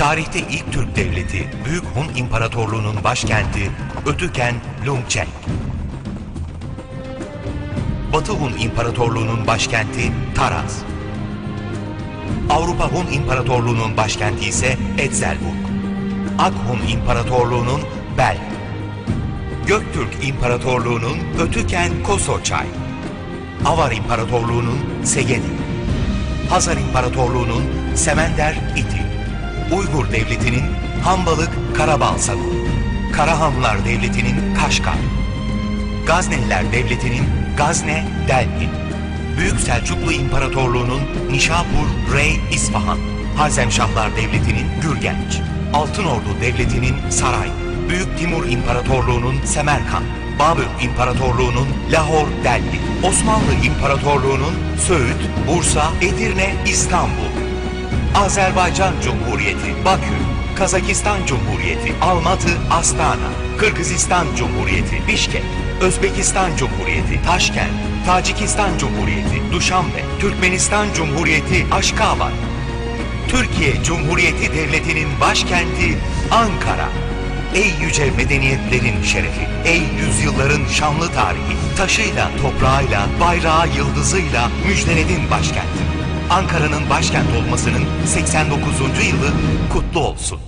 Tarihte ilk Türk devleti Büyük Hun İmparatorluğu'nun başkenti Ötüken Lungcheng. Batı Hun İmparatorluğu'nun başkenti Taraz. Avrupa Hun İmparatorluğu'nun başkenti ise Etzelburg. Ak Hun İmparatorluğu'nun Bel. Göktürk İmparatorluğu'nun Ötüken Kosoçay. Avar İmparatorluğu'nun Segedi. Hazar İmparatorluğu'nun Semender İti. Uygur Devleti'nin Hambalık Karabalsagun. Karahanlılar Devleti'nin Kaşgar. Gazneliler Devleti'nin Gazne Delhi. Büyük Selçuklu İmparatorluğu'nun Nişapur Rey İsfahan. Hazemşahlar Devleti'nin Gürgenç. Altınordu Devleti'nin Saray. Büyük Timur İmparatorluğu'nun Semerkant. Babür İmparatorluğu'nun Lahor Delhi. Osmanlı İmparatorluğu'nun Söğüt, Bursa, Edirne, İstanbul. Azerbaycan Cumhuriyeti, Bakü, Kazakistan Cumhuriyeti, Almatı, Astana, Kırgızistan Cumhuriyeti, Bişkek, Özbekistan Cumhuriyeti, Taşkent, Tacikistan Cumhuriyeti, Duşanbe, Türkmenistan Cumhuriyeti, Aşkabat, Türkiye Cumhuriyeti Devleti'nin başkenti Ankara. Ey yüce medeniyetlerin şerefi, ey yüzyılların şanlı tarihi, taşıyla, toprağıyla, bayrağı, yıldızıyla müjdeledin başkenti. Ankara'nın başkent olmasının 89. yılı kutlu olsun.